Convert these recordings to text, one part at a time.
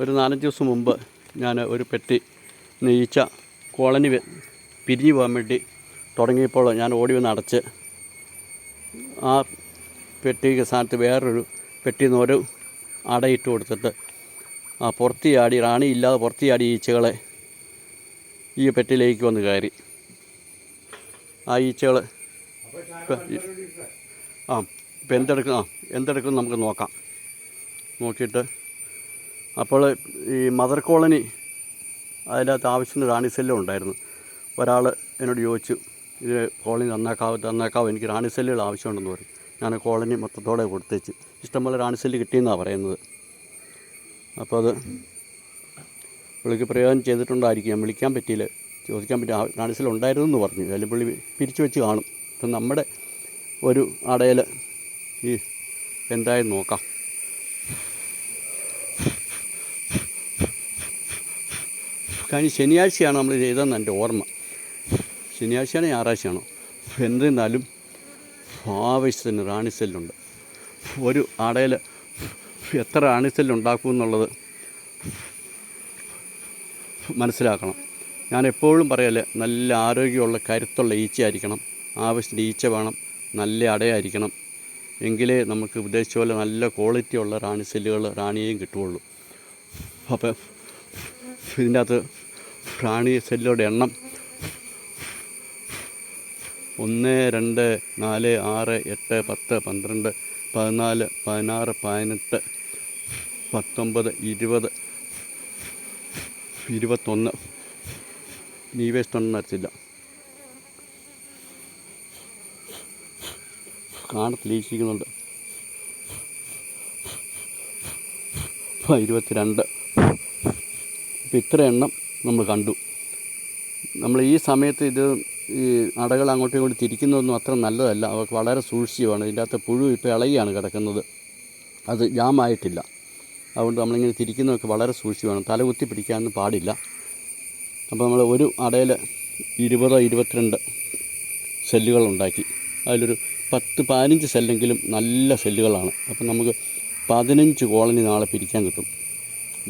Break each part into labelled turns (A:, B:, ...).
A: ഒരു നാലഞ്ച് ദിവസം മുമ്പ് ഞാൻ ഒരു പെട്ടി നെയ്ച്ച കോളനി പിരിഞ്ഞു പോകാൻ വേണ്ടി തുടങ്ങിയപ്പോൾ ഞാൻ ഓടി വന്ന് അടച്ച് ആ പെട്ടിക്ക് സ്ഥാനത്ത് വേറൊരു പെട്ടിയിൽ നിന്ന് ഒരു അടയിട്ട് കൊടുത്തിട്ട് ആ പുറത്തിയാടി റാണി ഇല്ലാതെ പുറത്ത് ചാടി ഈച്ചകളെ ഈ പെട്ടിയിലേക്ക് വന്ന് കയറി. ആ ഈച്ചകൾ ആ ഇപ്പം എന്തെടുക്കും ആ എന്തെടുക്കും നമുക്ക് നോക്കാം. നോക്കിയിട്ട് അപ്പോൾ ഈ മദർ കോളനി അതിനകത്ത് ആവശ്യത്തിന് റാണി സെല്ലും ഉണ്ടായിരുന്നു. ഒരാൾ എന്നോട് ചോദിച്ചു ഇത് കോളനി നന്നാക്കാവ് നന്നാക്കാവ് എനിക്ക് റാണി സെല്ലുകൾ ആവശ്യമുണ്ടെന്ന് പറഞ്ഞു. ഞാൻ കോളനി മൊത്തത്തോടെ കൊടുത്തേച്ച്. ഇഷ്ടംപോലെ റാണി സെല്ല് കിട്ടിയെന്നാണ് പറയുന്നത്. അപ്പോൾ അത് പുള്ളിക്ക് പ്രയോജനം ചെയ്തിട്ടുണ്ടായിരിക്കും. ഞാൻ വിളിക്കാൻ പറ്റിയില്ല. ചോദിക്കാൻ പറ്റിയ റാണി സെല്ല് ഉണ്ടായിരുന്നു എന്ന് പറഞ്ഞു. അതിൽ പുള്ളി പിരിച്ചു വെച്ച് കാണും. അപ്പം നമ്മുടെ ഒരു അടയിൽ ഈ എന്തായാലും നോക്കാം. കഴിഞ്ഞ ശനിയാഴ്ചയാണ് നമ്മൾ ചെയ്തതെന്ന് എന്റെ ഓർമ്മ. ശനിയാഴ്ചയാണോ ഞായറാഴ്ചയാണോ? എന്നിരുന്നാലും ആവശ്യത്തിന് റാണി സെല്ലുണ്ട്. ഒരു അടയിൽ എത്ര റാണി സെല്ലുണ്ടാക്കും എന്നുള്ളത് മനസ്സിലാക്കണം. ഞാൻ എപ്പോഴും പറയല്ലേ നല്ല ആരോഗ്യമുള്ള കരുത്തുള്ള ഈച്ചയായിരിക്കണം. ആവശ്യത്തിന് ഈച്ച വേണം നല്ല അടയായിരിക്കണം. എങ്കിലേ നമുക്ക് ഉദ്ദേശിച്ച പോലെ നല്ല ക്വാളിറ്റിയുള്ള റാണി സെല്ലുകൾ റാണിയേയും കിട്ടുകയുള്ളൂ. അപ്പോൾ ഇതിന്റെ അകത്ത് പ്രാണി സെല്ലുകളുടെ എണ്ണം. ഒന്ന് രണ്ട് നാല് ആറ് എട്ട് പത്ത് പന്ത്രണ്ട് പതിനാല് പതിനാറ് പതിനെട്ട് പത്തൊമ്പത് ഇരുപത് ഇരുപത്തൊന്ന്. നീ വേസ്റ്റ് ഒന്നും കാണത്തിലീക്ഷിക്കുന്നുണ്ട് ഇരുപത്തിരണ്ട്. ഇപ്പം ഇത്ര എണ്ണം നമ്മൾ കണ്ടു. നമ്മൾ ഈ സമയത്ത് ഇത് ഈ അടകൾ അങ്ങോട്ടും ഇങ്ങോട്ട് തിരിക്കുന്നതൊന്നും അത്ര നല്ലതല്ല. അവർക്ക് വളരെ സൂക്ഷിച്ചുമാണ് ഇതിന്റെ അകത്ത് പുഴു ഇപ്പോൾ ഇളകിയാണ് കിടക്കുന്നത്. അത് ജാമായിട്ടില്ല. അതുകൊണ്ട് നമ്മളിങ്ങനെ തിരിക്കുന്നതൊക്കെ വളരെ സൂക്ഷിച്ചുമാണ് തല കുത്തി പിടിക്കാനൊന്നും പാടില്ല. അപ്പോൾ നമ്മൾ ഒരു അടയിൽ ഇരുപതോ ഇരുപത്തിരണ്ട് സെല്ലുകൾ ഉണ്ടാക്കി. അതിലൊരു പത്ത് പതിനഞ്ച് സെല്ലെങ്കിലും നല്ല സെല്ലുകളാണ്. അപ്പം നമുക്ക് പതിനഞ്ച് കോളനി നാളെ പിരിക്കാൻ കിട്ടും.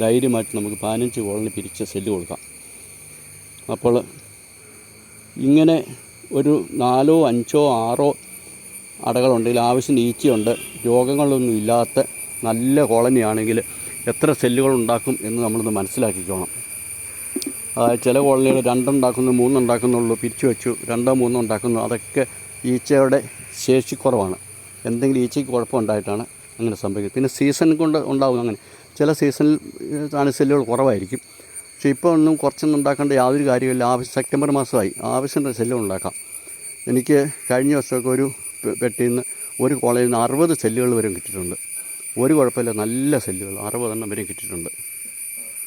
A: ധൈര്യമായിട്ട് നമുക്ക് പതിനഞ്ച് കോളനി പിരിച്ച് സെല്ല് കൊടുക്കാം. അപ്പോൾ ഇങ്ങനെ ഒരു നാലോ അഞ്ചോ ആറോ അടകളുണ്ടെങ്കിൽ ആവശ്യത്തിന് ഈച്ചയുണ്ട് രോഗങ്ങളൊന്നും ഇല്ലാത്ത നല്ല കോളനിയാണെങ്കിൽ എത്ര സെല്ലുകൾ ഉണ്ടാക്കും എന്ന് നമ്മളൊന്ന് മനസ്സിലാക്കിക്കോണം. അതായത് ചില കോളനികൾ രണ്ടുണ്ടാക്കുന്നു മൂന്നുണ്ടാക്കുന്നുള്ളൂ പിരിച്ചു വെച്ചു രണ്ടോ മൂന്നോ ഉണ്ടാക്കുന്നു അതൊക്കെ ഈച്ചയുടെ ശേഷിക്കുറവാണ്. എന്തെങ്കിലും ഈച്ചയ്ക്ക് കുഴപ്പമുണ്ടായിട്ടാണ് അങ്ങനെ സംഭവിക്കുന്നത്. പിന്നെ സീസൺ കൊണ്ട് ഉണ്ടാകും അങ്ങനെ. ചില സീസണിൽ സെല്ലുകൾ കുറവായിരിക്കും. പക്ഷേ ഇപ്പോൾ ഒന്നും കുറച്ചൊന്നും ഉണ്ടാക്കേണ്ട യാതൊരു കാര്യമില്ല ആവശ്യം സെപ്റ്റംബർ മാസമായി. ആവശ്യത്തിന് സെല്ലുകൾ ഉണ്ടാക്കാം. എനിക്ക് കഴിഞ്ഞ വർഷമൊക്കെ ഒരു പെട്ടിയിൽ നിന്ന് ഒരു കോളേജിൽ നിന്ന് അറുപത് സെല്ലുകൾ വരെ കിട്ടിയിട്ടുണ്ട്. ഒരു കുഴപ്പമില്ല. നല്ല സെല്ലുകൾ അറുപതെണ്ണം വരെ കിട്ടിയിട്ടുണ്ട്.